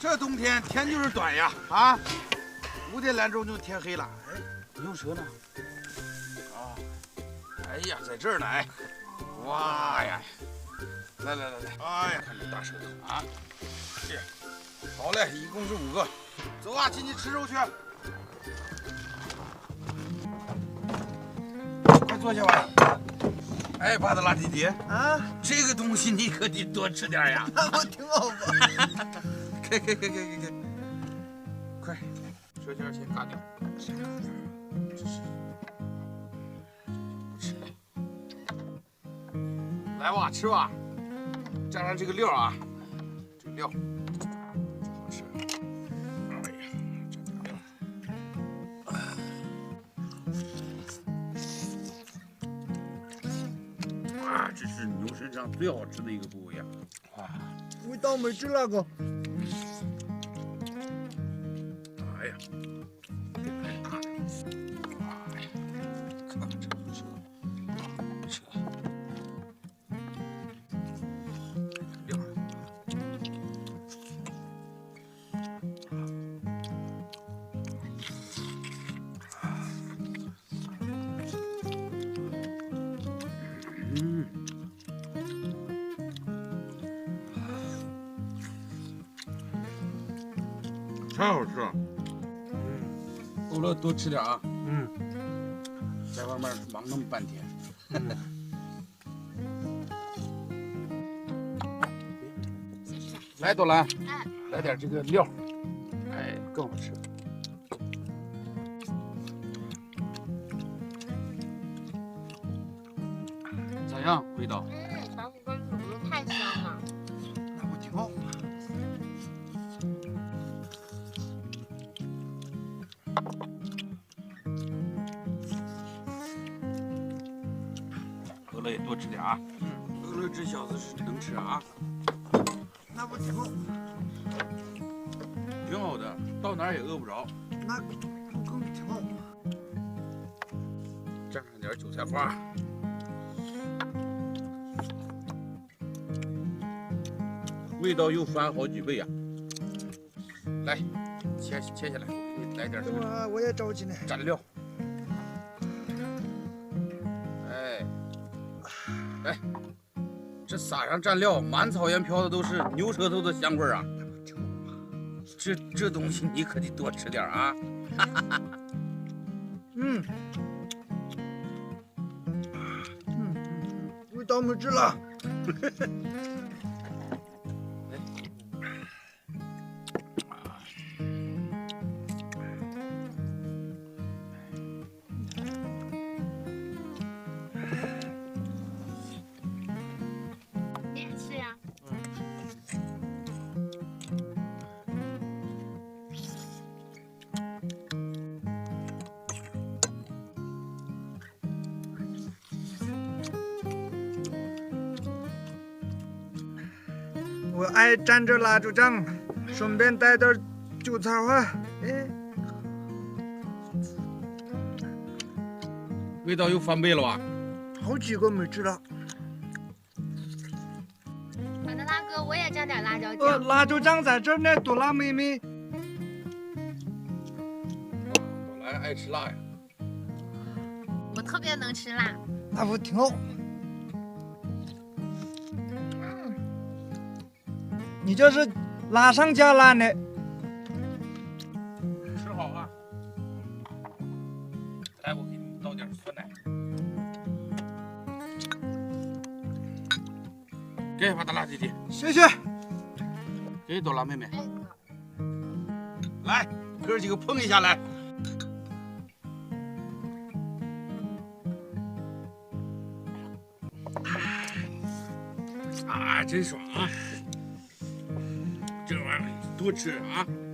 这冬天天就是短呀啊！五点来钟就天黑了。哎，牛车呢？啊，哎呀，在这儿呢！哎，哇呀！来来来来，哎呀，看这大舌头啊！好嘞，一共是五个。走啊，进去吃肉去。快坐下吧。哎，巴德拉弟弟啊，这个东西你可得多吃点呀。那不挺好吗？给给给给给给，快，舌尖先嘎掉。这是，吃。来吧，吃吧，蘸上这个料啊，这料好吃。哎呀，蘸点料。啊，这是牛身上最好吃的一个部位呀！啊，味道没吃那个。哎呀，太好吃了。够了，多吃点啊！嗯，在外面忙那么半天。来，朵兰，哎，来点这个料，哎，更好吃。咋样，味道？饿了也多吃点啊。嗯，饿了这小子是能吃啊，那不挺好？挺好的，到哪儿也饿不着。那不更挺好吗？蘸上点韭菜花，味道又翻好几倍呀、来，切切下来，来点这个等会儿啊，我也着急呢。蘸料。哎，来，这撒上蘸料，满草原飘的都是牛舌头的香味儿啊！这这东西你可得多吃点儿啊！嗯，嗯嗯，味道没治了。我爱蘸着辣椒酱，顺便带点韭菜花。哎，味道又翻倍了吧？好几个没吃了。马德拉哥，我也蘸点辣椒呃，酱。辣椒酱在这儿呢，朵拉妹妹。我来爱吃辣呀。我特别能吃辣。那不挺好？你这是拉上加拉呢。吃好啊！来，我给你倒点酸奶。给巴达拉弟弟，谢谢。给朵拉妹妹，哎，来，哥几个碰一下来。啊，真爽啊！多吃啊。